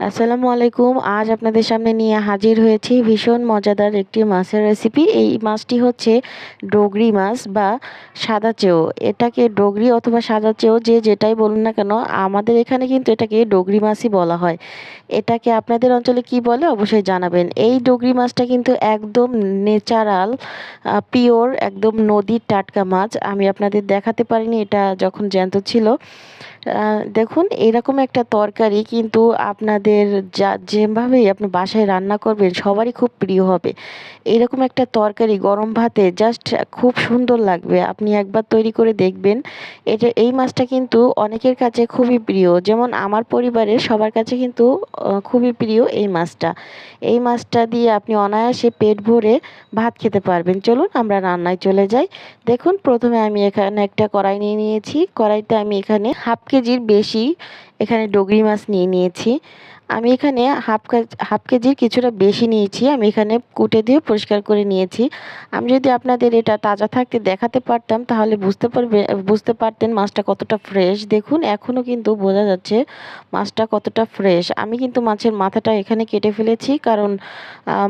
আসসালামু আলাইকুম। আজ আপনাদের সামনে নিয়ে হাজির হয়েছি ভীষণ মজাদার একটি মাছের রেসিপি এই মাছটি হচ্ছে ডগরি মাছ বা সাদা চেও। এটাকে ডগরি অথবা সাদা চেও যে যেটাই বলুন না কেন, আমাদের এখানে কিন্তু এটাকে ডগরি মাছই বলা হয়। এটাকে আপনাদের অঞ্চলে কি বলে অবশ্যই জানাবেন। এই ডগরি মাছটা কিন্তু একদম নেচারাল পিওর একদম নদীর টাটকা মাছ। আমি আপনাদের দেখাতে পারিনি, এটা যখন জ্যান্ত ছিল। দেখুন, এরকম একটা তরকারি কিন্তু আপনাদের যা, যেভাবেই আপনি বাসায় রান্না করবেন, সবারই খুব প্রিয় হবে। এরকম একটা তরকারি, গরম ভাতে জাস্ট খুব সুন্দর লাগবে। আপনি একবার তৈরি করে দেখবেন। এটা, এই মাছটা কিন্তু অনেকের কাছে খুবই প্রিয়। যেমন আমার পরিবারের সবার কাছে কিন্তু খুবই প্রিয় এই মাছটা। এই মাছটা দিয়ে আপনি অনায়াসে পেট ভরে ভাত খেতে পারবেন। চলুন আমরা রান্নায় চলে যাই। দেখুন, প্রথমে আমি এখানে একটা কড়াই নিয়ে নিয়েছি। কড়াইতে আমি এখানে হাফ কেজির বেশি এখানে ডগরি মাছ নিয়ে নিয়েছি। আমি এখানে হাফ হাফ কেজির কিছুটা বেশি নিয়েছি। আমি এখানে কুটে দিয়ে পরিষ্কার করে নিয়েছি। আমি যদি আপনাদের এটা তাজা থাকতে দেখাতে পারতাম, তাহলে বুঝতে পারবে, বুঝতে পারতেন মাছটা কতটা ফ্রেশ দেখুন এখনও কিন্তু বোঝা যাচ্ছে মাছটা কতটা ফ্রেশ আমি কিন্তু মাছের মাথাটা এখানে কেটে ফেলেছি, কারণ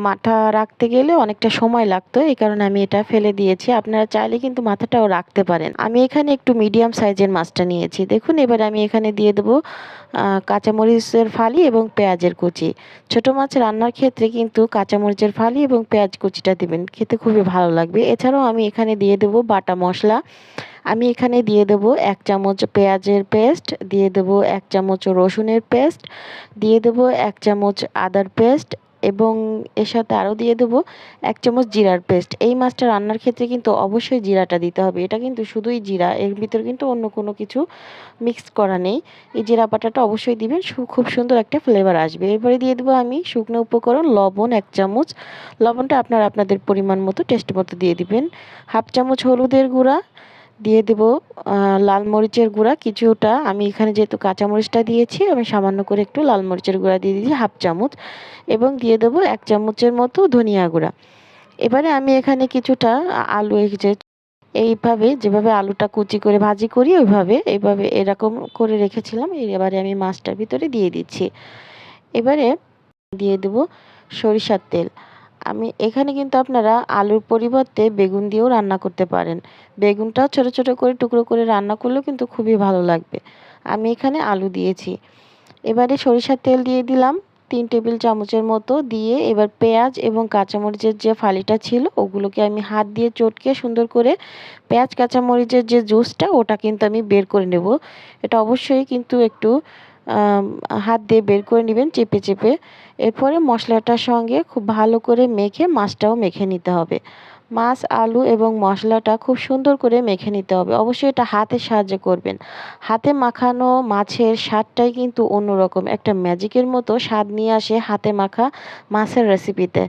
মাথা রাখতে গেলে অনেকটা সময় লাগতো। এই কারণে আমি এটা ফেলে দিয়েছি। আপনারা চাইলে কিন্তু মাথাটাও রাখতে পারেন। আমি এখানে একটু মিডিয়াম সাইজের মাছটা নিয়েছি। দেখুন, এবার আমি এখানে দিয়ে দেবো কাঁচামরিচের ফালি এবং পেঁয়াজের কুচি। ছোট মাছ রান্নার ক্ষেত্রে কিন্তু কাঁচামরিচের ফালি এবং পেঁয়াজ কুচিটা দিবেন। খেতে খুবই ভালো লাগবে। এছাড়াও আমি এখানে দিয়ে দেবো বাটা মশলা। আমি এখানে দিয়ে দেবো এক চামচ পেঁয়াজের পেস্ট, দিয়ে দেবো এক চামচ রসুনের পেস্ট, দিয়ে দেবো এক চামচ আদার পেস্ট এবং এর সাথে আরও দিয়ে দেবো এক চামচ জিরার পেস্ট। এই মাছটা রান্নার ক্ষেত্রে কিন্তু অবশ্যই জিরাটা দিতে হবে। এটা কিন্তু শুধুই জিরা, এর ভিতর কিন্তু অন্য কোনো কিছু মিক্স করা নেই। এই জিরা বাটাটা অবশ্যই দিবেন খুব সুন্দর একটা ফ্লেভার আসবে। এরপরে দিয়ে দেবো আমি শুকনো উপকরণ, লবণ এক চামচ। লবণটা আপনারা আপনাদের পরিমাণ মতো টেস্ট মতো দিয়ে দিবেন। হাফ চামচ হলুদের গুঁড়া দিয়ে দেব লাল মরিচের গুঁড়া কিছুটা। আমি এখানে যেহেতু কাঁচামরিচটা দিয়েছি, আমি সামান্য করে একটু লাল মরিচের গুঁড়া দিয়ে দিয়েছি, হাফ চামচ। এবং দিয়ে দেবো এক চামচের মতো ধনিয়া গুঁড়া। এবারে আমি এখানে কিছুটা আলু যে এইভাবে যেভাবে আলুটা কুচি করে ভাজি করি, ওইভাবে, এইভাবে এরকম করে রেখেছিলাম। এবারে আমি মাছটার ভিতরে দিয়ে দিচ্ছি। এবারে দিয়ে দেবো সরিষার তেল। আমি এখানে কিন্তু আপনারা আলুর পরিবর্তে বেগুন দিয়েও রান্না করতে পারেন। বেগুনটাও ছোট ছোট করে টুকরো করে রান্না করলেও কিন্তু খুবই ভালো লাগবে। আমি এখানে আলু দিয়েছি। এবারে সরিষার তেল দিয়ে দিলাম। তিন টেবিল চামচের মতো দিয়ে এবার পেঁয়াজ এবং কাঁচামরিচের যে ফালিটা ছিল, ওগুলোকে আমি হাত দিয়ে চটকে সুন্দর করে পেঁয়াজ, কাঁচামরিচের যে জুসটা, ওটা কিন্তু আমি বের করে নেব। এটা অবশ্যই কিন্তু একটু হাত দিয়ে বের করে নেবেন চেপে চেপে। এরপরে মশলাটার সঙ্গে খুব ভালো করে মেখে মাছটাও মেখে নিতে হবে। মাছ, আলু এবং মশলাটা খুব সুন্দর করে মেখে নিতে হবে। অবশ্যই এটা হাতের সাহায্যে করবেন। হাতে মাখানো মাছের স্বাদটাই কিন্তু অন্যরকম। একটা ম্যাজিকের মতো স্বাদ নিয়ে আসে হাতে মাখা মাছের রেসিপিতে।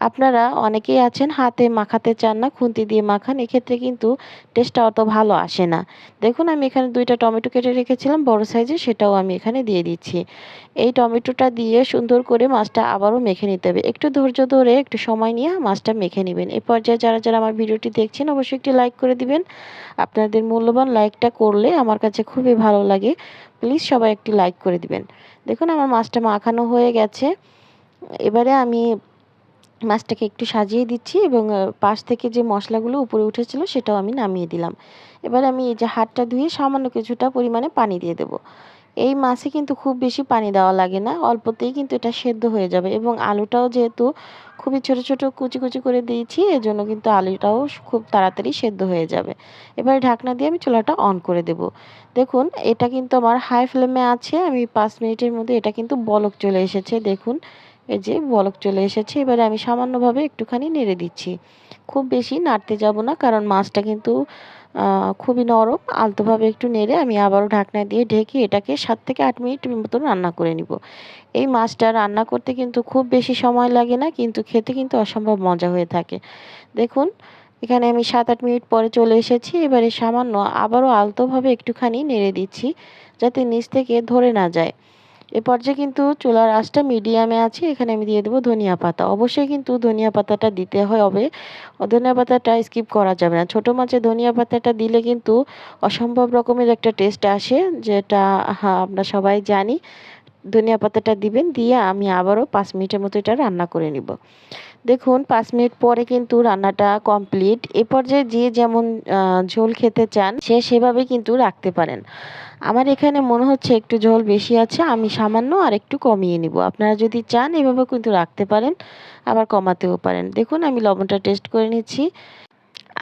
আপনারা অনেকেই আছেন হাতে মাখাতে চান না, খুন্তি দিয়ে মাখান, এক্ষেত্রে কিন্তু টেস্টটা অত ভালো আসে না। দেখুন, আমি এখানে দুইটা টমেটো কেটে রেখেছিলাম, বড় সাইজে সেটাও আমি এখানে দিয়ে দিচ্ছি। এই টমেটোটা দিয়ে সুন্দর করে মাছটা আবারও মেখে নিতে হবে। একটু ধৈর্য ধরে, একটু সময় নিয়ে মাছটা মেখে নেবেন। এ পর্যায়ে যারা যারা আমার ভিডিওটি দেখছেন, অবশ্যই একটি লাইক করে দিবেন। আপনাদের মূল্যবান লাইকটা করলে আমার কাছে খুবই ভালো লাগে। প্লিজ সবাই একটি লাইক করে দিবেন। দেখুন, আমার মাছটা মাখানো হয়ে গেছে। এবারে আমি মাছটাকে একটু সাজিয়ে দিচ্ছি এবং পাশ থেকে যে মশলাগুলো উপরে উঠেছিল সেটাও আমি নামিয়ে দিলাম। এবার আমি এই যে হাতটা ধুয়ে সামান্য কিছুটা পরিমাণে পানি দিয়ে দেবো। এই মাছে কিন্তু খুব বেশি পানি দেওয়া লাগে না, অল্পতেই কিন্তু এটা সেদ্ধ হয়ে যাবে এবং আলুটাও যেহেতু খুবই ছোট ছোট কুচি কুচি করে দিয়েছি, এজন্য কিন্তু আলুটাও খুব তাড়াতাড়ি সেদ্ধ হয়ে যাবে। এবারে ঢাকনা দিয়ে আমি চুলাটা অন করে দেব। দেখুন, এটা কিন্তু আমার হাই ফ্লেমে আছে, আমি পাঁচ মিনিটের মধ্যে এটা কিন্তু বলক চলে এসেছে, দেখুন, এই যে বলক চলে এসেছে, এবারে আমি সামান্যভাবে একটুখানি নেড়ে দিচ্ছি। খুব বেশি নাড়তে যাব না, কারণ মাছটা কিন্তু খুবই নরম, আলতোভাবে একটু নেড়ে আমি আবারও ঢাকনা দিয়ে ঢেকে এটাকে সাত থেকে আট মিনিট মতন রান্না করে নিব। এই মাছটা রান্না করতে কিন্তু খুব বেশি সময় লাগে না, কিন্তু খেতে কিন্তু অসম্ভব মজা হয়ে থাকে। দেখুন, এখানে আমি সাত আট মিনিট পরে চলে এসেছি, এবারে সামান্য আবারও আলতোভাবে একটুখানি নেড়ে দিচ্ছি, যাতে নিচ থেকে ধরে না যায়। এ পর্যায়ে কিন্তু চুলার আঁচটা মিডিয়ামে আছে, এখানে আমি দিয়ে দেবো ধনিয়া পাতা। অবশ্যই কিন্তু ধনিয়া পাতাটা দিতে হবে, ধনিয়া পাতাটা স্কিপ করা যাবে না। ছোটো মাছে ধনিয়া পাতাটা দিলে কিন্তু অসম্ভব রকমের একটা টেস্ট আসে, যেটা আমরা সবাই জানি। ধনিয়া পাতাটা দিবেন, দিয়ে আমি আবারও পাঁচ মিনিটের মতো এটা রান্না করে নিব। দেখুন, পাঁচ মিনিট পরে কিন্তু রান্নাটা কমপ্লিট। এ পর্যায়ে যে যেমন ঝোল খেতে চান, সে সেভাবে কিন্তু রাখতে পারেন। আমার এখানে মনে হচ্ছে একটু ঝোল বেশি আছে, আমি সামান্য আর একটু কমিয়ে নিব। আপনারা যদি চান, এভাবে কিন্তু রাখতে পারেন, আবার কমাতেও পারেন। দেখুন, আমি লবণটা টেস্ট করে নিচ্ছি।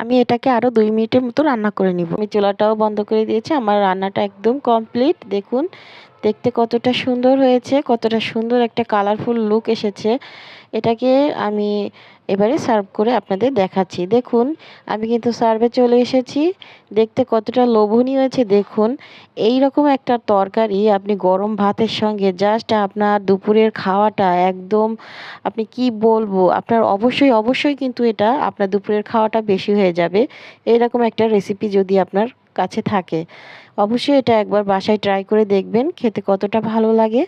আমি এটাকে আরও দুই মিনিটের মতো রান্না করে নিব। আমি চুলাটাও বন্ধ করে দিয়েছি, আমার রান্নাটা একদম কমপ্লিট। দেখুন দেখতে কতটা সুন্দর হয়েছে, কতটা সুন্দর একটা কালারফুল লুক এসেছে। এটাকে আমি এবারে সার্ভ করে আপনাদের দেখাচ্ছি। দেখুন, আমি কিন্তু সার্ভে চলে এসেছি। দেখতে কতটা লোভনীয় হয়েছে, দেখুন। এই রকম একটা তরকারি আপনি গরম ভাতের সঙ্গে জাস্ট আপনার দুপুরের খাওয়াটা একদম, আপনি কি বলব, আপনার অবশ্যই অবশ্যই কিন্তু এটা আপনার দুপুরের খাওয়াটা বেশি হয়ে যাবে। এইরকম একটা রেসিপি যদি আপনার কাছে থাকে। অবশ্যই এটা একবার বাসায় ট্রাই করে দেখবেন, খেতে কতটা ভালো লাগে।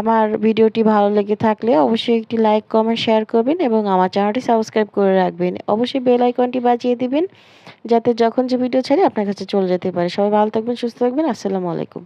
আমার ভিডিওটি ভালো লেগে থাকলে অবশ্যই একটি লাইক কমেন্ট শেয়ার করবেন এবং আমার চ্যানেলটি সাবস্ক্রাইব করে রাখবেন। অবশ্যই বেল আইকনটি বাজিয়ে দিবেন, যাতে যখন যে ভিডিও ছাড়ে আপনার কাছে চলে যেতে পারে। সবাই ভালো থাকবেন, সুস্থ থাকবেন। আসসালামু আলাইকুম।